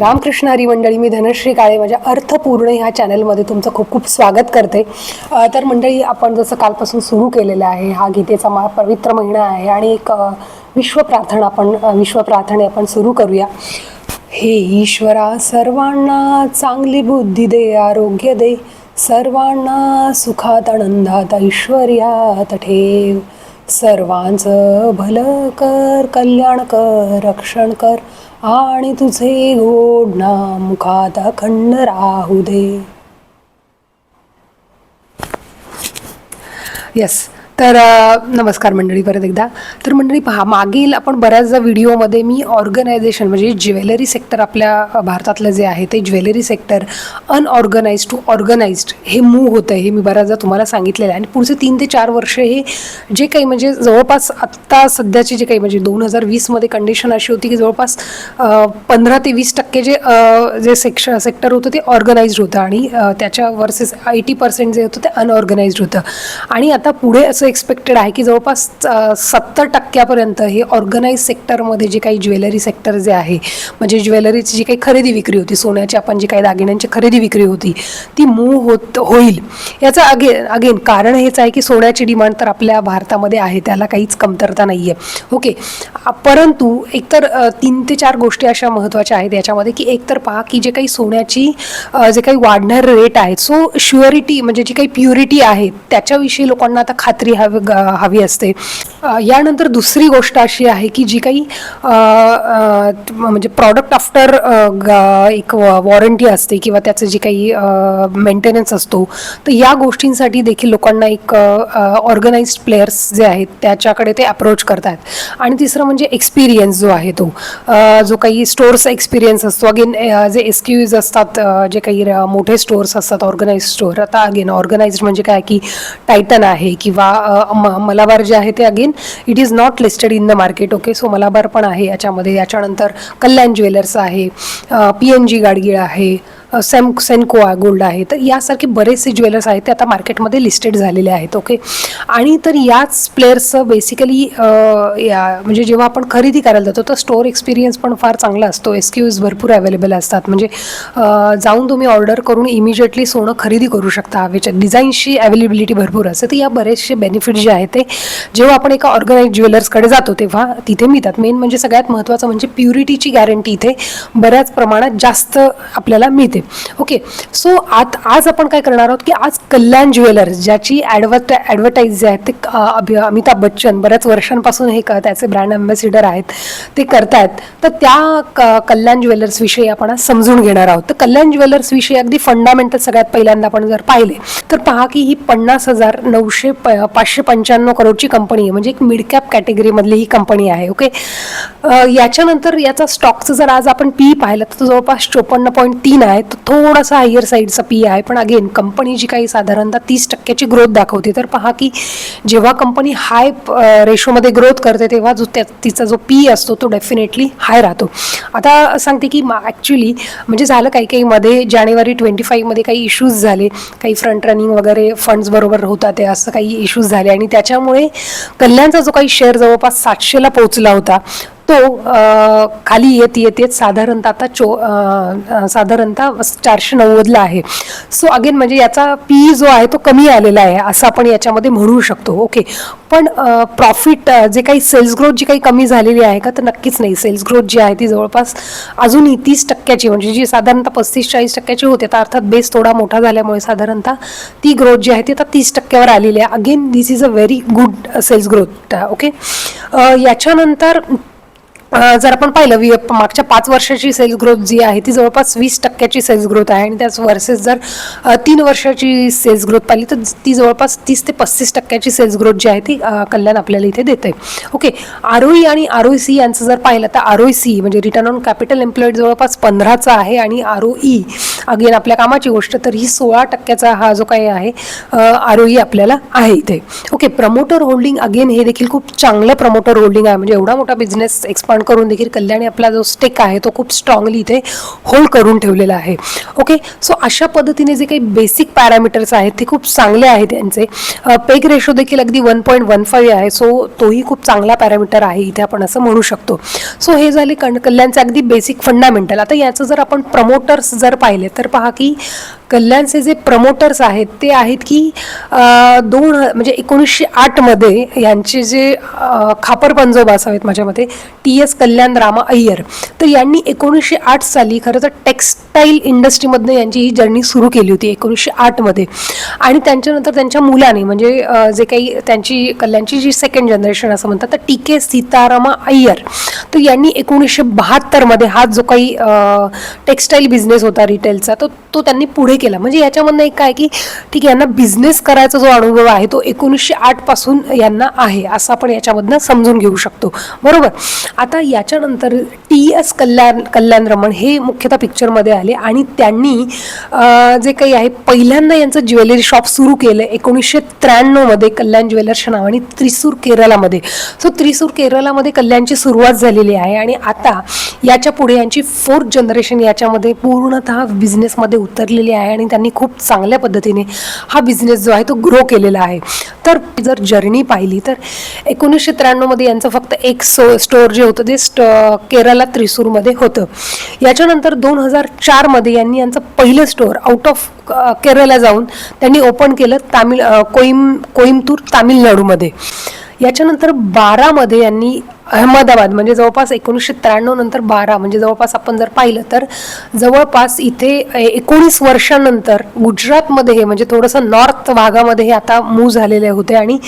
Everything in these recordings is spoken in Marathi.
रामकृष्ण हरी मंडळी मी धनश्री काळे माझ्या अर्थपूर्ण ह्या चॅनलमध्ये तुमचं खूप खूप स्वागत करते. तर मंडळी आपण जसं कालपासून सुरू केलेलं आहे हा गीतेचा मा पवित्र महिना आहे आणि एक विश्वप्रार्थना आपण विश्वप्रार्थने आपण सुरू करूया. हे ईश्वरा सर्वांना चांगली बुद्धी दे आरोग्य दे. सर्वांना सुखात आनंदात ऐश्वर्यात ठेव. सर्वांचं भलं कर कल्याण कर रक्षण कर. आणि तुझे गोड नाम मुखात अखंड राहू दे. येस तर नमस्कार मंडळी परत एकदा. तर मंडळी पहा मागील आपण बऱ्याचदा व्हिडिओमध्ये मी ऑर्गनायझेशन म्हणजे ज्वेलरी सेक्टर आपल्या भारतातलं जे आहे ते jewellery sector unorganized to organized हे मूव होतं हे मी बऱ्याचदा तुम्हाला सांगितलेलं आहे. आणि पुढचे तीन ते चार वर्ष हे जे काही म्हणजे जवळपास आत्ता सध्याची जे काही म्हणजे दोन हजार वीसमध्ये कंडिशन अशी होती की जवळपास पंधरा ते वीस टक्के जे जे सेक्श सेक्टर होतं ते ऑर्गनाइज्ड होतं आणि त्याच्या वर्सेस एटी पर्सेंट जे होतं ते अनऑर्गनाइज्ड होतं. आणि आता पुढे असं एक्सपेक्टेड आहे की जवळपास सत्तर टक्क्यापर्यंत हे ऑर्गनाईज सेक्टरमध्ये जे काही ज्वेलरी सेक्टर जे आहे म्हणजे ज्वेलरीची जी काही खरेदी विक्री होती सोन्याची आपण जी काही दागिन्यांची खरेदी विक्री होती ती मूव होत होईल. याचं अगेन अगेन कारण हेच आहे की सोन्याची डिमांड तर आपल्या भारतामध्ये आहे त्याला काहीच कमतरता नाही आहे ओके परंतु एकतर तीन ते चार गोष्टी अशा महत्त्वाच्या आहेत याच्यामध्ये की एकतर पहा की जे काही सोन्याची जे काही वाढणारे रेट आहेत सो शुअरिटी म्हणजे जी काही प्युरिटी आहे त्याच्याविषयी लोकांना आता खात्री हवी ग- uh, हवी असते. यानंतर दुसरी गोष्ट अशी आहे की जी काही म्हणजे प्रॉडक्ट आफ्टर एक वॉरंटी असते किंवा त्याचं जे काही मेंटेनन्स असतो तर या गोष्टींसाठी देखील लोकांना एक ऑर्गनाइज्ड प्लेयर्स जे आहेत त्याच्याकडे ते अप्रोच करतात. आणि तिसरं म्हणजे एक्सपिरियन्स जो आहे तो. जो काही स्टोर्स एक्सपिरियन्स असतो. अगेन जे एस क्यूज असतात जे काही मोठे स्टोर्स असतात ऑर्गनाइज स्टोअर आता अगेन ऑर्गनाइज्ड म्हणजे काय की टायटन आहे किंवा मलाबार जे आहे ते again it is not listed in the market okay so Malabar पण आहे याच्यामध्ये. याच्यानंतर कल्याण ज्वेलर्स आहे पी एन जी गाडगीळ आहे सेम सेनकोआ गोल्ड आहे. तर यासारखे बरेचसे ज्वेलर्स आहेत ते आता मार्केटमध्ये लिस्टेड झालेले आहेत ओके आणि तर याच प्लेयर्सचं बेसिकली या म्हणजे जेव्हा आपण खरेदी करायला जातो तर स्टोअर एक्सपिरियन्स पण फार चांगला असतो. एस क्यूज भरपूर अवेलेबल असतात. म्हणजे जाऊन तुम्ही ऑर्डर करून इमिजिएटली सोनं खरेदी करू शकता. हवेच्या डिझाईनशी अवेलेबिलिटी भरपूर असते. तर या बरेचसे बेनिफिट जे आहेत ते जेव्हा आपण एका ऑर्गनाईज ज्वेलर्सकडे जातो तेव्हा तिथे मिळतात. मेन म्हणजे सगळ्यात महत्त्वाचं म्हणजे प्युरिटीची गॅरंटी इथे बऱ्याच प्रमाणात जास्त आपल्याला मिळते. ओके सो आत आज आपण काय करणार आहोत की आज कल्याण ज्वेलर्स ज्याची ॲडव्हर्ट ॲडव्हर्टाईज जे आहेत ते अमिताभ बच्चन बऱ्याच वर्षांपासून हे क- त्याचे ब्रँड अम्बॅसिडर आहेत ते करतायत. तर त्या क- कल्याण ज्वेलर्सविषयी आपण आज समजून घेणार आहोत. तर कल्याण ज्वेलर्सविषयी अगदी फंडामेंटल सगळ्यात पहिल्यांदा आपण जर पाहिले तर पहा की ही पन्नास हजार नऊशे प पाचशे पंच्याण्णव करोडची कंपनी आहे. म्हणजे एक मिड कॅप कॅटेगरीमधली ही कंपनी आहे ओके याच्यानंतर याचा स्टॉकचं जर आज आपण पी पाहिलं तर जवळपास चोपन्न पॉईंट तीन आहे तो थोडासा हायर साईडचा पी आहे. पण अगेन कंपनी जी काही साधारणतः तीस टक्क्याची ग्रोथ दाखवते तर पहा की जेव्हा कंपनी हाय रेशोमध्ये ग्रोथ करते तेव्हा जो त्या तिचा जो पी असतो तो डेफिनेटली हाय राहतो. आता सांगते की ॲक्च्युली म्हणजे झालं काही काही मध्ये जानेवारी ट्वेंटी फाईव्हमध्ये काही इश्यूज झाले. काही फ्रंट रनिंग वगैरे फंड्स बरोबर होता ते असं काही इश्यूज झाले. आणि त्याच्यामुळे कल्याणचा जो काही शेअर जवळपास सातशेला पोहोचला होता तो खाली येत येत येत साधारणतः आता चो साधारणतः चारशे नव्वदला आहे. सो अगेन म्हणजे याचा पी जो आहे तो कमी आलेला आहे असं आपण याच्यामध्ये म्हणू शकतो. ओके पण प्रॉफिट जे काही सेल्स ग्रोथ जी काही कमी झालेली आहे का तर नक्कीच नाही. सेल्स ग्रोथ जी आहे ती जवळपास अजूनही तीस टक्क्याची म्हणजे जी साधारणतः पस्तीस चाळीस टक्क्याची होते तर अर्थात बेस थोडा मोठा झाल्यामुळे साधारणतः ती ग्रोथ जी आहे ती आता तीस टक्क्यावर आलेली आहे. Again this is a very good sales growth okay याच्यानंतर जर आपण पाहिलं वि मागच्या पाच वर्षाची सेल्स ग्रोथ जी आहे ती जवळपास वीस टक्क्याची सेल्स ग्रोथ आहे. आणि त्याच वर्सेस जर तीन वर्षाची सेल्स ग्रोथ पाहिली तर ती जवळपास तीस ते पस्तीस टक्क्याची सेल्स ग्रोथ जी आहे ती कल्याण आपल्याला इथे देते ओके आर आणि आर ओई सी यांचं जर पाहिलं तर आर ओई सी म्हणजे रिटर्न ऑन कॅपिटल एम्प्लॉईड जवळपास पंधराचा आहे. आणि आर ओ ई अगेन आपल्या कामाची गोष्ट तर ही सोळा टक्क्याचा हा जो काही आहे आर ओई आपल्याला आहे इथे. ओके प्रमोटर होल्डिंग अगेन हे देखील खूप चांगलं प्रमोटर होल्डिंग आहे. म्हणजे एवढा मोठा बिझनेस एक्सपांड करून देखील कल्याणी आपला जो स्टेक आहे तो खूप स्ट्रॉंगली इथे होल्ड करून ठेवलेला आहे. ओके सो अशा पद्धतीने जे काही बेसिक पॅरामीटर्स आहेत ते खूप चांगले आहेत त्यांचे पेग रेशो देखील अगदी वन पॉईंट वन फाईव्ह आहे. सो तोही खूप चांगला पॅरामीटर आहे इथे आपण असं म्हणू शकतो. सो हे झाले कण कल्याणचे अगदी बेसिक फंडामेंटल आता याचं जर आपण प्रमोटर्स जर पाहिले तर पहा की कल्याणचे जे प्रमोटर्स आहेत ते आहेत की दोन म्हणजे एकोणीसशे आठमध्ये यांचे जे खापर पंजोबा असावेत माझ्या मते टी एस कल्याण रामा अय्यर. तर यांनी एकोणीसशे आठ साली खरं तर टेक्स्टाईल इंडस्ट्रीमधनं यांची ही जर्नी सुरू केली होती एकोणीसशे आठमध्ये आणि त्यांच्यानंतर त्यांच्या मुलाने म्हणजे जे काही त्यांची कल्याणची जी सेकंड जनरेशन असं म्हणतात तर टी के सीतारामा अय्यर. तर यांनी एकोणीसशे बहात्तरमध्ये हा जो काही टेक्स्टाईल बिझनेस होता रिटेलचा तो तो त्यांनी पुढे केला. म्हणजे याच्यामधनं एक काय की ठीक आहे यांना बिझनेस करायचा जो अनुभव आहे तो एकोणीसशे आठपासून यांना आहे असं आपण याच्यामधनं समजून घेऊ शकतो. बरोबर? आता याच्यानंतर टी एस कल्याण कल्याण रमण हे मुख्यतः पिक्चरमध्ये आले आणि त्यांनी जे काही आहे पहिल्यांदा यांचं ज्वेलरी शॉप सुरू केलं एकोणीसशे त्र्याण्णवमध्ये कल्याण ज्वेलर्सच्या नावाने त्रिसूर केरळामध्ये. सो त्रिसूर केरळामध्ये कल्याणची सुरुवात झालेली आहे आणि आता याच्यापुढे यांची फोर्थ जनरेशन याच्यामध्ये पूर्णतः बिझनेसमध्ये उतरलेली आहे. आणि त्यांनी खूप चांगल्या पद्धतीने हा बिझनेस जो आहे तो ग्रो केलेला आहे. तर जर जर्नी पाहिली तर एकोणीसशे त्र्याण्णवमध्ये यांचं फक्त एक सो स्टोअर जे होतं ते स्ट केरला त्रिसूरमध्ये होतं. याच्यानंतर दोन हजार चारमध्ये यांनी यांचं पहिलं स्टोअर आउट ऑफ केरला जाऊन त्यांनी ओपन केलं तामिळ कोईम कोईमतूर तामिळनाडूमध्ये. याच्यानंतर बारामध्ये यांनी अहमदाबाद म्हणजे जवळपास एकोणीसशे त्र्याण्णव नंतर बारा म्हणजे जवळपास आपण जर पाहिलं तर जवळपास इथे एकोणीस वर्षानंतर गुजरातमध्ये हे म्हणजे थोडंसं नॉर्थ भागामध्ये हे आता मूव झालेले होते आणि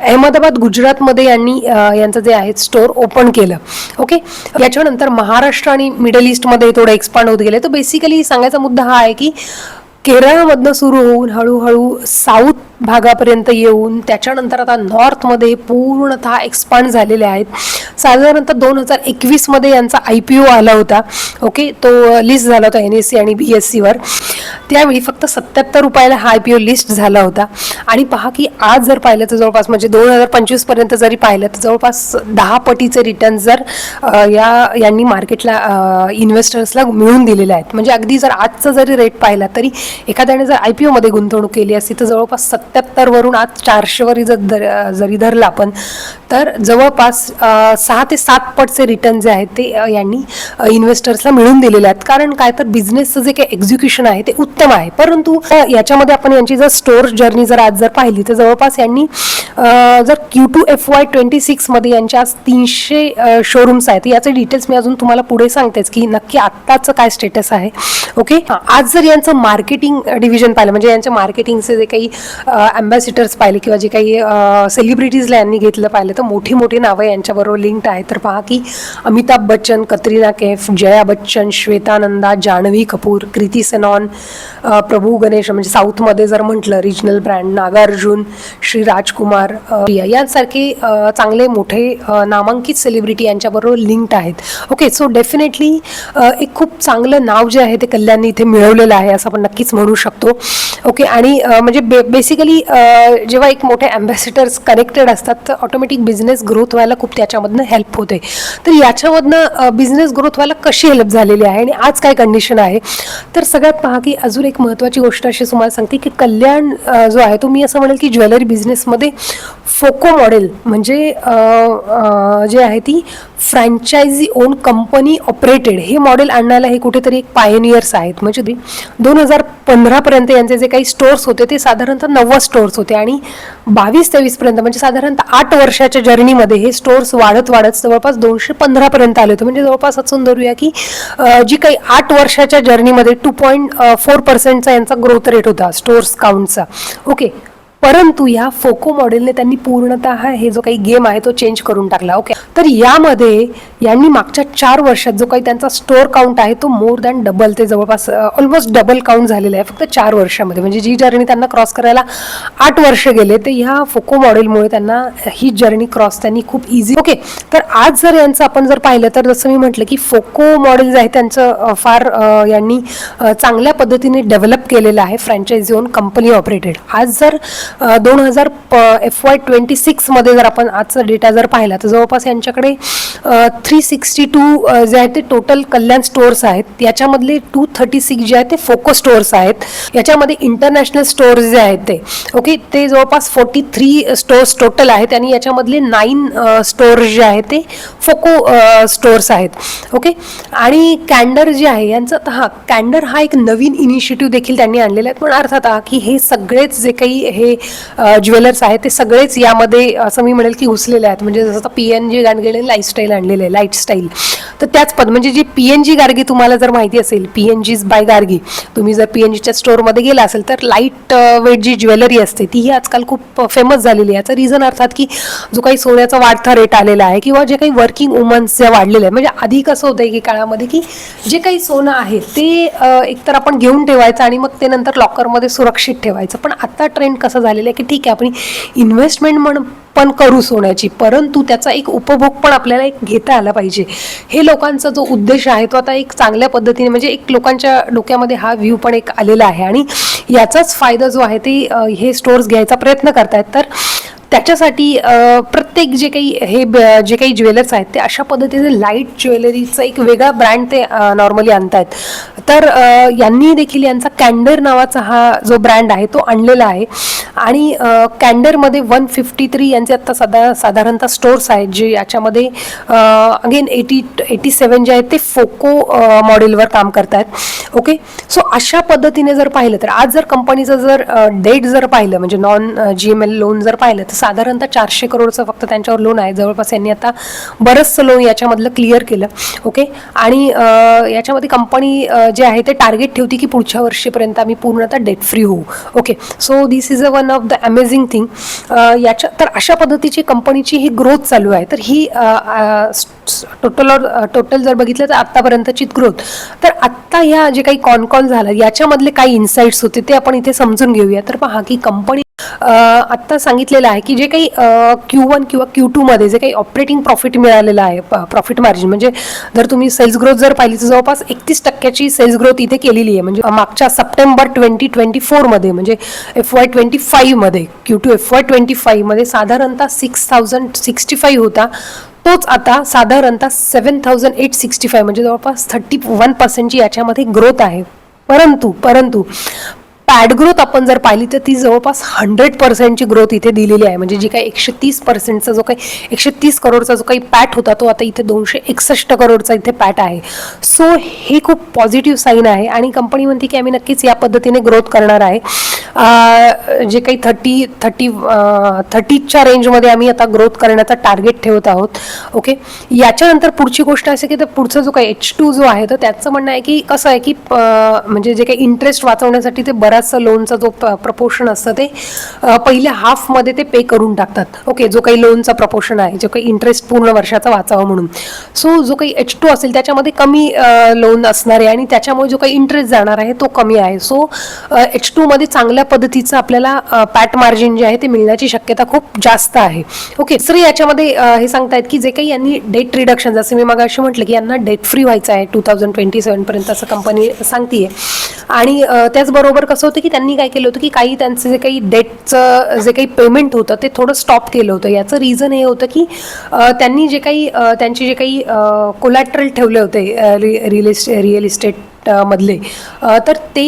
अहमदाबाद गुजरातमध्ये यांनी यांचं जे आहे स्टोर ओपन केलं. ओके याच्यानंतर महाराष्ट्र आणि मिडल ईस्टमध्ये थोडं एक्सपांड होत गेले. तर बेसिकली सांगायचा मुद्दा हा आहे की केरळमधनं सुरू होऊन हळूहळू साऊथ भागापर्यंत येऊन त्याच्यानंतर आता नॉर्थमध्ये पूर्णतः एक्सपांड झालेले आहेत. साधारणतः दोन हजार एकवीसमध्ये यांचा आय पी ओ आला होता. ओके तो uh, लिस्ट झाला होता एन एस सी आणि बी एस सीवर त्यावेळी फक्त सत्याहत्तर रुपयाला हा आय पी ओ लिस्ट झाला होता. आणि पहा की आज जर पाहिलं तर जवळपास म्हणजे दोन हजार पंचवीसपर्यंत जरी पाहिलं तर जवळपास दहा पटीचे रिटर्न जर या यांनी मार्केटला इन्व्हेस्टर्सला मिळून दिलेले आहेत. म्हणजे अगदी जर आजचा जरी रेट पाहिला तरी एखाद्याने जर आय पी ओमध्ये गुंतवणूक केली असती तर जवळपास सत्याहत्तरवरून आज चारशेवरी जर धर जरी धरला आपण तर जवळपास सहा ते सात पटचे रिटर्न जे आहेत ते यांनी इन्व्हेस्टर्सला मिळून दिलेले आहेत. कारण काय तर बिझनेसचं जे काही एक्झिक्युशन आहे ते उत्तम आहे. परंतु याच्यामध्ये आपण यांची जर स्टोअर जर्नी जर आज जर पाहिली तर जवळपास यांनी जर Q two F Y twenty सिक्समध्ये यांच्या आज तीनशे शोरूम्स आहेत. याचे डिटेल्स मी अजून तुम्हाला पुढे सांगतेच की नक्की आत्ताचं काय स्टेटस आहे. ओके आज जर यांचं मार्केटिंग डिव्हिजन पाहिलं म्हणजे यांच्या मार्केटिंगचे जे काही अँबॅसिडर्स पाहिले किंवा जे काही सेलिब्रिटीजला यांनी घेतलं पाहिलं तर मोठी मोठी नावं यांच्याबरोबर लिंक्ड आहेत. तर पहा की अमिताभ बच्चन कतरिना कैफ जया बच्चन श्वेतानंदा जान्हवी कपूर कृती सेनॉन प्रभू गणेश म्हणजे साऊथमध्ये जर म्हटलं रिजनल ब्रँड नागार्जुन श्री राजकुमार अ, यांसारखे चांगले मोठे नामांकित सेलिब्रिटी यांच्याबरोबर लिंक्ड आहेत. ओके सो डेफिनेटली एक खूप चांगलं नाव जे आहे ते कल्याणने इथे मिळवलेलं आहे असं आपण नक्कीच म्हणू शकतो. ओके आणि म्हणजे बे बेसिकली जेव्हा एक मोठे अँबॅसिडर्स कनेक्टेड असतात तर ऑटोमॅटिक बिझनेस ग्रोथ व्हायला खूप त्याच्यामधनं हेल्प होते. तर याच्यामधनं बिझनेस ग्रोथ व्हायला कशी हेल्प झालेली आहे? आणि आज काय कंडिशन आहे? तर सगळ्यात पहा की अजून एक महत्त्वाची गोष्ट अशी तुम्हाला सांगते की कल्याण जो आहे तो मी असं म्हणेल की ज्वेलरी बिझनेसमध्ये फोको मॉडेल म्हणजे जे आहे ती फ्रँचायझी ओन कंपनी ऑपरेटेड हे मॉडेल आणायला हे कुठेतरी एक पायनियर्स आहेत. म्हणजे ते दोन हजार पंधरापर्यंत यांचे जे काही स्टोअर्स होते ते साधारणतः नव्वद स्टोअर्स होते. आणि बावीस तेवीसपर्यंत म्हणजे साधारणतः आठ वर्षाच्या जर्नीमध्ये हे स्टोअर्स वाढत वाढत जवळपास दोनशे पंधरापर्यंत आले होते. म्हणजे जवळपास असून धरूया की जी काही आठ वर्षाच्या जर्नीमध्ये टू पॉईंट फोर पर्सेंटचा यांचा ग्रोथ रेट होता स्टोअर्स काउंटचा ओके परंतु या फोको मॉडेलने त्यांनी पूर्णतः हे जो काही गेम आहे तो चेंज करून टाकला. ओके. तर यामध्ये यांनी मागच्या चार वर्षात जो काही त्यांचा स्टोअर काउंट आहे तो मोर दॅन डबल ते जवळपास ऑलमोस्ट डबल काउंट झालेला आहे फक्त चार वर्षामध्ये. म्हणजे जी जर्नी त्यांना क्रॉस करायला आठ वर्ष गेले ते ह्या फोको मॉडेलमुळे त्यांना ही जर्नी क्रॉस त्यांनी खूप इझी ओके. तर आज जर यांचं आपण जर पाहिलं तर जसं मी म्हटलं की फोको मॉडेल जे आहे त्यांचं फार यांनी चांगल्या पद्धतीने डेव्हलप केलेलं आहे फ्रँचायझी ओन कंपनी ऑपरेटेड आज जर दोन हजार एफ वाय ट्वेंटी सिक्समध्ये जर आपण आजचा डेटा जर पाहिला तर जवळपास यांच्याकडे थ्री सिक्स्टी टू जे आहे ते टोटल कल्याण स्टोअर्स आहेत. याच्यामधले टू थर्टी सिक्स जे आहेत ते फोको स्टोअर्स आहेत. याच्यामध्ये इंटरनॅशनल स्टोअर्स जे आहेत ते. ओके ते जवळपास फोर्टी थ्री स्टोअर्स टोटल आहेत आणि याच्यामधले नाईन स्टोअर्स जे आहेत ते फोको स्टोअर्स आहेत. ओके आणि कॅन्डर जे आहे यांचं तर हा कॅन्डर हा एक नवीन इनिशिएटिव्ह देखील त्यांनी आणलेला आहे. पण अर्थात हा की हे सगळेच जे काही हे ज्वेलर्स आहेत ते सगळेच यामध्ये असं मी म्हणेल की घुसलेले आहेत. म्हणजे जसं पी एन जी गाडगेने लाईफस्टाईल आणलेले आहे लाईफस्टाईल तर त्याच पद म्हणजे जी पी एन जी गार्गी तुम्हाला जर माहिती असेल P N G's by Gargi तुम्ही जर पी एन जीच्या स्टोअरमध्ये गेला असेल तर लाइट वेट जी ज्वेलरी असते तीही आजकाल खूप फेमस झालेली आहे. याचं रिझन अर्थात की जो काही सोन्याचा वाढता रेट आलेला आहे किंवा जे काही वर्किंग वुमन्स ज्या वाढलेल्या आहे म्हणजे आधी कसं होतं की काळामध्ये की जे काही सोनं आहे ते एकतर आपण घेऊन ठेवायचं आणि मग ते नंतर लॉकरमध्ये सुरक्षित ठेवायचं. पण आता ट्रेंड कसं झालेलं आहे की ठीक आहे आपण इन्व्हेस्टमेंट म्हणून पण करू सोन्याची परंतु त्याचा एक उपभोग पण आपल्याला एक घेता आला पाहिजे. हे लोकांचा जो उद्देश आहे तो आता एक चांगल्या पद्धतीने म्हणजे एक लोकांच्या डोक्यामध्ये हा व्ह्यू पण एक आलेला आहे. आणि याचाच फायदा जो आहे ते हे स्टोर्स घ्यायचा प्रयत्न करतायत. तर त्याच्यासाठी प्रत्येक जे काही हे ब- जे काही ज्वेलर्स आहेत ते अशा पद्धतीचे लाइट ज्वेलरीचा एक वेगळा ब्रँड ते नॉर्मली आणतायत. तर यांनी देखील यांचा कॅन्डर नावाचा हा जो ब्रँड आहे तो आणलेला आहे. आणि कँडरमध्ये कॅन्डरमध्ये वन फिफ्टी थ्री यांचे आत्ता साधा साधारणतः स्टोर्स आहेत जे याच्यामध्ये again eighty eighty seven J आहेत ते फोको मॉडेलवर काम करतायत. ओके? सो अशा पद्धतीने जर पाहिलं तर आज जर कंपनीचं जर डेट जर पाहिलं म्हणजे non G M L loan जर पाहिलं तर साधारणतः चारशे करोडचं फक्त त्यांच्यावर लोन आहे. जवळपास यांनी आता बरंचसं लोन याच्यामधलं क्लिअर केलं. ओके आणि याच्यामध्ये कंपनी जे आहे ते टार्गेट ठेवते की पुढच्या वर्षीपर्यंत आम्ही पूर्णतः डेट फ्री होऊ okay so this is a one of the amazing thing याच्या तर अशा पद्धतीची कंपनीची ही ग्रोथ चालू आहे. तर ही टोटल टोटल जर बघितलं तर आत्तापर्यंतची ग्रोथ तर आत्ता ह्या जे काही कॉन कॉल झालं याच्यामधले काही इन्साइट्स होते ते आपण इथे समजून घेऊया. तर पहा की कंपनी आत्ता सांगितलेलं आहे की जे काही क्यू वन किंवा क्यू टूमध्ये जे काही ऑपरेटिंग प्रॉफिट मिळालेलं आहे प्रॉफिट मार्जिन म्हणजे जर तुम्ही सेल्स ग्रोथ जर पाहिली तर जवळपास एकतीस टक्क्याची सेल्स ग्रोथ इथे केलेली आहे. म्हणजे मागच्या सप्टेंबर ट्वेंटी ट्वेंटी फोरमध्ये म्हणजे F Y twenty फाईव्हमध्ये Q two F Y twenty फाईव्हमध्ये साधारणतः सिक्स थाउजंड सिक्स्टी फाईव्ह होता. तोच आता साधारणतः seven thousand eight sixty five म्हणजे जवळपास थर्टी वन पर्सेंटची याच्यामध्ये ग्रोथ आहे. परंतु परंतु पॅड ग्रोथ आपण जर पाहिली तर ती जवळपास हंड्रेड पर्सेंटची ग्रोथ इथे दिलेली आहे. म्हणजे जी काही एकशे तीस पर्सेंटचा जो काही एकशे तीस करोडचा जो काही पॅट होता तो आता इथे दोनशे एकसष्ट करोडचा इथे पॅट आहे. सो हे खूप पॉझिटिव्ह साईन आहे आणि कंपनी म्हणते की आम्ही नक्कीच या पद्धतीने ग्रोथ करणार आहे. जे काही थर्टी थर्टी थर्टीच्या रेंजमध्ये आम्ही आता ग्रोथ करण्याचा टार्गेट ठेवत आहोत. ओके? याच्यानंतर पुढची गोष्ट अशी की तर पुढचा जो काही एच टू जो आहे तर त्याचं म्हणणं आहे की कसं आहे की म्हणजे जे काही इंटरेस्ट वाचवण्यासाठी ते बराचसा लोनचा जो प्रपोर्शन असतं ते पहिल्या हाफमध्ये ते पे करून टाकतात. ओके जो काही लोनचा प्रपोर्शन आहे जो काही इंटरेस्ट पूर्ण वर्षाचा वाचावा म्हणून. सो जो काही एच टू असेल त्याच्यामध्ये कमी लोन असणार आहे आणि त्याच्यामुळे जो काही इंटरेस्ट जाणार आहे तो कमी आहे. सो एच टूमध्ये चांगल्या पद्धतीचं आपल्याला पॅट मार्जिन जे आहे ते मिळण्याची शक्यता खूप जास्त आहे. ओके सर याच्यामध्ये हे सांगतायत की जे काही यांनी डेट रिडक्शन जसं मी मग असे म्हटलं की यांना डेट फ्री व्हायचं आहे टू थाउजंड ट्वेंटी सेवनपर्यंत असं कंपनी सांगतीये. आणि त्याचबरोबर कसं होतं की त्यांनी काय केलं होतं की काही त्यांचं जे काही डेटचं जे काही पेमेंट होतं ते थोडं स्टॉप केलं होतं. याचं रिझन हे होतं की त्यांनी जे काही त्यांचे जे काही कोलॅट्रल ठेवले होते रिअल इस्टे रिअल इस्टेट मधले. तर ते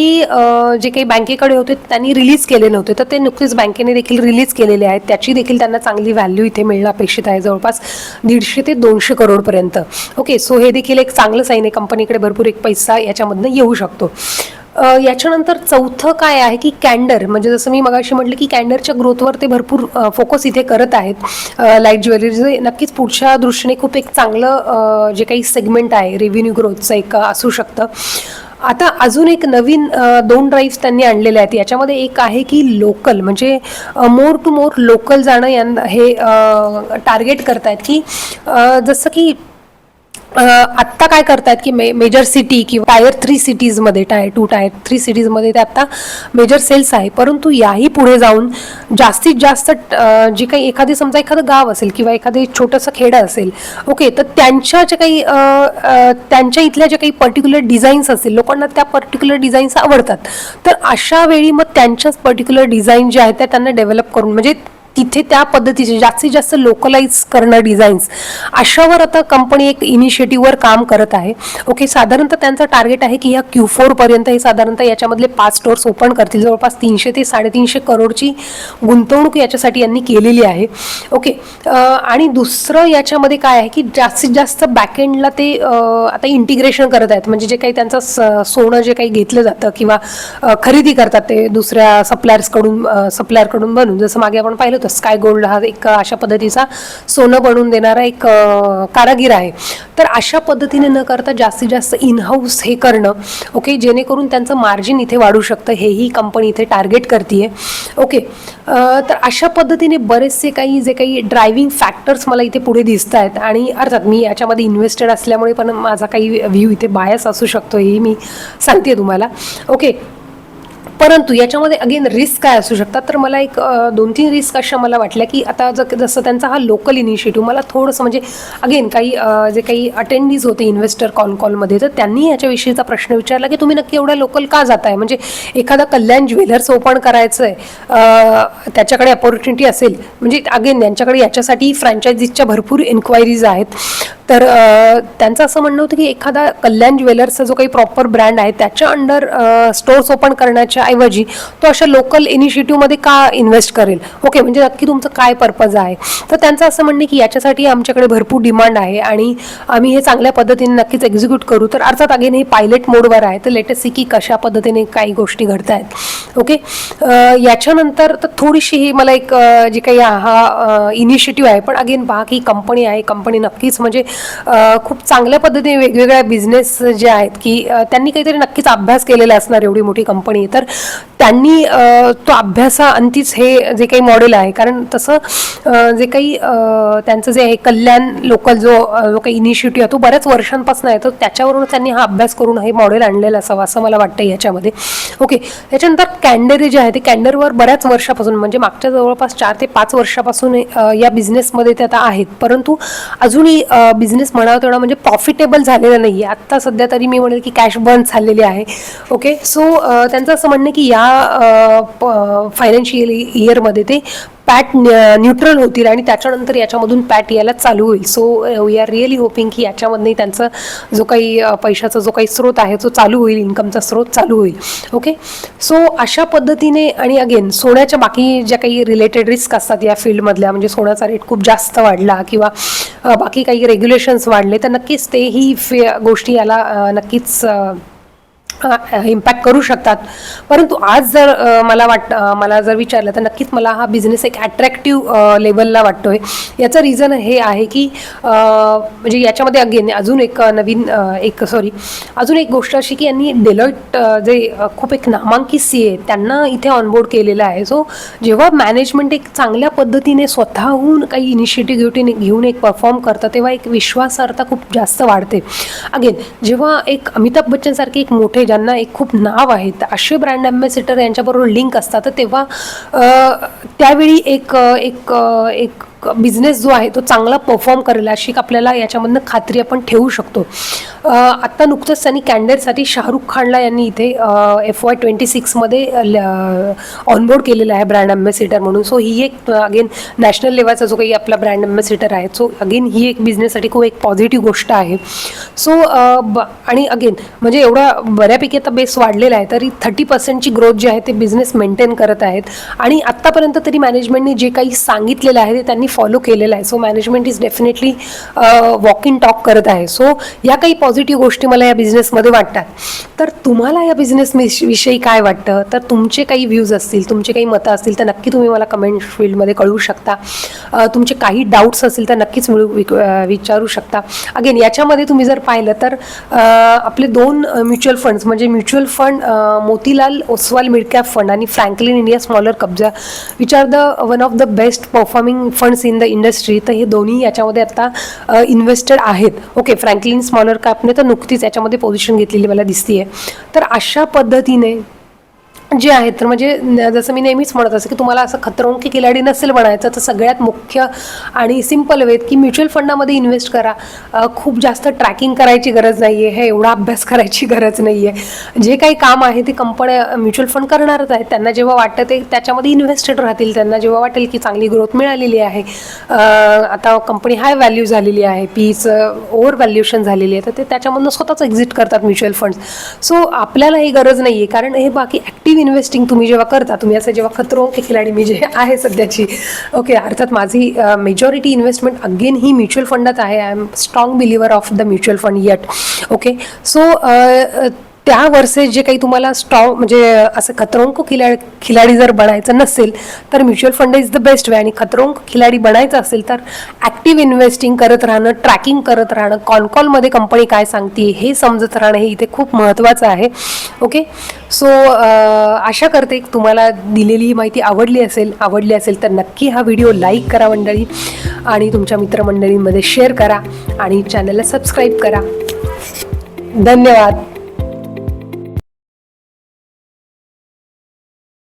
जे काही बँकेकडे होते त्यांनी रिलीज केले नव्हते. तर ते नुकतेच बँकेने देखील रिलीज केलेले आहेत. त्याची देखील त्यांना चांगली व्हॅल्यू इथे मिळणं अपेक्षित आहे. जवळपास दीडशे ते दोनशे करोडपर्यंत. ओके सो हे देखील एक चांगलं साईन आहे. कंपनीकडे भरपूर एक पैसा याच्यामधनं येऊ शकतो. याच्यानंतर चौथं काय आहे की कॅन्डर? म्हणजे जसं मी मगाशी म्हटलं की कॅन्डरच्या ग्रोथवर ते भरपूर फोकस इथे करत आहेत. लाइट ज्वेलरी जे नक्कीच पुढच्या दृष्टीने खूप एक चांगलं जे काही सेगमेंट आहे रेव्हेन्यू ग्रोथचं एक असू शकतं. आता अजून एक नवीन दोन ड्राईव्ह त्यांनी आणलेले आहेत. याच्यामध्ये एक आहे की लोकल म्हणजे मोर टू मोर लोकल जाणं यां हे टार्गेट करतायत की जसं की आत्ता काय करतायत की मे मेजर सिटी किंवा टायर थ्री सिटीजमध्ये टायर टू टायर थ्री सिटीजमध्ये ते आत्ता मेजर सेल्स आहे. परंतु याही पुढे जाऊन जास्तीत जास्त जे काही एखादी समजा एखादं गाव असेल किंवा एखादे छोटंसं खेडं असेल ओके तर त्यांच्या जे काही त्यांच्या इथल्या जे काही पर्टिक्युलर डिझाईन्स असतील लोकांना त्या पर्टिक्युलर डिझाईन्स आवडतात. तर अशा वेळी मग त्यांच्याच पर्टिक्युलर डिझाईन जे आहेत त्या त्यांना डेव्हलप करून म्हणजे तिथे त्या पद्धतीचे जास्तीत जास्त लोकलाइज करणं डिझाईन्स अशावर आता कंपनी एक इनिशिएटिव्हवर काम करत आहे. ओके साधारणतः त्यांचं टार्गेट आहे की ह्या क्यू फोरपर्यंत हे साधारणतः याच्यामधले पाच स्टोअर्स ओपन करतील. जवळपास तीनशे ते साडेतीनशे करोडची गुंतवणूक याच्यासाठी यांनी केलेली आहे. ओके आणि दुसरं याच्यामध्ये काय आहे की जास्तीत जास्त बॅकएंडला ते आता इंटिग्रेशन करत आहेत. म्हणजे जे काही त्यांचं स- सोनं जे काही घेतलं जातं किंवा खरेदी करतात ते दुसऱ्या सप्लायर्सकडून सप्लायरकडून बनून. जसं मागे आपण पाहिलं होतं स्काय गोल्ड हा एक अशा पद्धतीचा सोनं बनवून देणारा एक कारागीर आहे. तर अशा पद्धतीने न करता जास्तीत जास्त इनहाऊस हे करणं ओके जेणेकरून त्यांचं मार्जिन इथे वाढू शकतं. हेही कंपनी इथे टार्गेट करते ओके तर अशा पद्धतीने बरेचसे काही जे काही ड्रायव्हिंग फॅक्टर्स मला इथे पुढे दिसत आहेत आणि अर्थात मी याच्यामध्ये इन्व्हेस्टेड असल्यामुळे पण माझा काही व्ह्यू इथे बायस असू शकतो हेही मी सांगते तुम्हाला. ओके परंतु याच्यामध्ये अगेन रिस्क काय असू शकतात? तर मला एक दोन तीन रिस्क अशा मला वाटल्या की आता ज जसं त्यांचा हा लोकल इनिशिएटिव्ह मला थोडंसं म्हणजे अगेन काही जे काही अटेंडीज होते इन्व्हेस्टर कॉन कॉलमध्ये तर त्यांनी याच्याविषयीचा प्रश्न विचारला की तुम्ही नक्की एवढ्या लोकल का जाताय? म्हणजे एखादा कल्याण ज्वेलर्स ओपन करायचं आहे त्याच्याकडे अपॉर्च्युनिटी असेल म्हणजे अगेन यांच्याकडे याच्यासाठी फ्रँचायझीजच्या भरपूर इन्क्वायरीज आहेत. तर त्यांचं असं म्हणणं होतं की एखादा कल्याण ज्वेलर्सचा जो काही प्रॉपर ब्रँड आहे त्याच्या अंडर स्टोर्स ओपन करण्याच्या ऐवजी तो अशा लोकल इनिशिएटिव्हमध्ये का इन्व्हेस्ट करेल? ओके म्हणजे नक्की तुमचं काय पर्पज आहे? तर त्यांचं असं म्हणणं की याच्यासाठी आमच्याकडे भरपूर डिमांड आहे आणि आम्ही हे चांगल्या पद्धतीने नक्कीच एक्झिक्यूट करू. तर अर्थात अगेन हे पायलट मोडवर आहे. तर लेटेस्ट सी की कशा पद्धतीने काही गोष्टी घडत आहेत ओके याच्यानंतर तर थोडीशी ही मला एक जी काही हा इनिशिएटिव्ह आहे. पण अगेन पहा की कंपनी आहे. कंपनी नक्कीच म्हणजे खूप चांगल्या पद्धतीने वेगवेगळ्या बिझनेस जे आहेत की त्यांनी काहीतरी नक्कीच अभ्यास केलेला असणार एवढी मोठी कंपनी तर त्यांनी तो तो अभ्यासाअंतीच हे जे काही मॉडेल आहे कारण तसं जे काही त्यांचं जे आहे कल्याण लोकल जो जो काही इनिशिएटिव्ह तो बऱ्याच वर्षांपासून आहे. तर त्याच्यावरून त्यांनी हा अभ्यास करून हे मॉडेल आणलेलं असावं असं मला वाटतं याच्यामध्ये. ओके त्याच्यानंतर कॅन्डरी जे आहे ते कॅन्डरवर बऱ्याच वर्षापासून म्हणजे मागच्या जवळपास चार ते पाच वर्षापासून या बिझनेसमध्ये ते आता आहेत. परंतु अजूनही बिझनेस म्हणावा तेवढा म्हणजे प्रॉफिटेबल झालेला नाही आहे आत्ता सध्या तरी मी म्हणेल की कॅश बर्न झालेली आहे. ओके सो त्यांचं असं म्हणणं की या फायनान्शियल इयरमध्ये ते पॅट न्यूट्रल होतील आणि त्याच्यानंतर याच्यामधून पॅट यायला चालू होईल. So we are really hoping की याच्यामधनंही त्यांचा जो काही पैशाचा जो काही स्रोत आहे तो चालू होईल इन्कमचा स्रोत चालू होईल. ओके सो अशा पद्धतीने आणि अगेन सोन्याच्या बाकी ज्या काही रिलेटेड रिस्क असतात या फील्डमधल्या म्हणजे सोन्याचा रेट खूप जास्त वाढला किंवा बाकी काही रेग्युलेशन्स वाढले तर नक्कीच तेही फे गोष्टी याला नक्कीच इम्पॅक्ट करू शकतात. परंतु आज जर मला वाट मला जर विचारलं तर नक्कीच मला हा बिझनेस एक अट्रॅक्टिव्ह लेवलला वाटतो आहे याचं रिझन हे आहे की म्हणजे याच्यामध्ये अगेन अजून एक नवीन एक सॉरी अजून एक गोष्ट अशी की यांनी डेलॉइट जे खूप एक नामांकित सी आहे त्यांना इथे ऑनबोर्ड केलेलं आहे. सो जेव्हा मॅनेजमेंट एक चांगल्या पद्धतीने स्वतःहून काही इनिशिएटिव्ह घेऊन घेऊन एक परफॉर्म करतं तेव्हा एक विश्वासार्हता खूप जास्त वाढते. अगेन जेव्हा एक अमिताभ बच्चनसारखे एक मोठे ज्यांना एक खूप नाव आहे असे ब्रँड अम्बॅसिडर यांच्याबरोबर लिंक असतात. तर तेव्हा त्यावेळी एक एक एक बिझनेस जो आहे तो चांगला परफॉर्म करेल अशी आपल्याला याच्यामधनं खात्री आपण ठेवू शकतो. आत्ता नुकतंच त्यांनी कॅन्डेडसाठी शाहरुख खानला यांनी इथे एफ वाय ट्वेंटी सिक्समध्ये ऑनबोर्ड केलेलं आहे ब्रँड अम्बॅसिडर म्हणून. सो ही एक अगेन नॅशनल लेवलचा जो काही आपला ब्रँड अम्बॅसिडर आहे सो अगेन ही एक बिझनेससाठी खूप एक पॉझिटिव्ह गोष्ट आहे. सो आणि अगेन म्हणजे एवढा बऱ्यापैकी आता बेस वाढलेला आहे तरी थर्टी पर्सेंटची ग्रोथ जी आहे ते बिझनेस मेंटेन करत आहेत. आणि आत्तापर्यंत तरी मॅनेजमेंटने जे काही सांगितलेलं आहे ते त्यांनी फॉलो केलेलं आहे. So management is definitely walk in talk करत आहे. सो या काही पॉझिटिव्ह गोष्टी मला या बिझनेसमध्ये वाटतात. तर तुम्हाला या बिझनेस विषयी काय वाटतं? तर तुमचे काही व्ह्यूज असतील तुमचे काही मतं असतील तर नक्की तुम्ही मला कमेंट फील्डमध्ये कळवू शकता. तुमचे काही डाऊट्स असतील तर नक्कीच मिळू विक- विचारू शकता. अगेन याच्यामध्ये तुम्ही जर पाहिलं तर आपले दोन म्युच्युअल फंड्स म्हणजे mutual fund Motilal Oswal midcap fund आणि फ्रँकलिन इंडिया स्मॉलर कब्जा which are the one of the best performing funds in the industry तर हे दोन्ही याच्यामध्ये आता इन्व्हेस्टेड आहेत. ओके फ्रँकलिन स्मॉलर कॅपने तर नुकतीच याच्यामध्ये पोझिशन घेतलेली मला दिसतीये. तर अशा पद्धतीने जे आहेत तर म्हणजे न- जसं मी नेहमीच म्हणत असं की तुम्हाला असं खतरों की खिलाडी नसेल बनायचं तर सगळ्यात मुख्य आणि सिंपल वेत की म्युच्युअल फंडामध्ये इन्व्हेस्ट करा. खूप जास्त ट्रॅकिंग करायची गरज नाही आहे हे एवढा अभ्यास करायची गरज नाही आहे जे काही काम आहे ते कंपन्या म्युच्युअल फंड करणारच आहेत. त्यांना जेव्हा वाटतं ते त्याच्यामध्ये इन्व्हेस्टेड राहतील. त्यांना जेव्हा वाटेल की चांगली ग्रोथ मिळालेली आहे. आता कंपनी हाय व्हॅल्यू झालेली आहे पीचं ओव्हर व्हॅल्युएशन झालेली आहे तर ते त्याच्यामधून स्वतःच एक्झिट करतात म्युच्युअल फंड सो आपल्याला ही गरज नाही आहे कारण हे बाकी ॲक्टिव्ह इन्व्हेस्टिंग तुम्ही जेव्हा करता तुम्ही असं जेव्हा खतरो के खिलाडी मी जे आहे सध्याची ओके अर्थात माझी मेजॉरिटी इन्व्हेस्टमेंट अगेन ही म्युच्युअल फंडात आहे. I M strong believer of the mutual fund yet okay? So त्या वर्सेस जे काही तुम्हाला स्ट्रॉंग म्हणजे असं खतरोंक खिला खिलाडी जर बनायचं नसेल तर mutual fund is the best way आणि खतरोंक खिलाडी बनायचं असेल तर ॲक्टिव्ह इन्व्हेस्टिंग करत राहणं ट्रॅकिंग करत राहणं कॉनकॉलमध्ये कंपनी काय सांगते हे समजत राहणं हे इथे खूप महत्त्वाचं आहे ओके? सो आशा करते की तुम्हाला दिलेली ही माहिती आवडली असेल आवडली असेल तर नक्की हा व्हिडिओ लाईक करा मंडळी आणि तुमच्या मित्रमंडळींमध्ये शेअर करा आणि चॅनलला सबस्क्राईब करा. धन्यवाद.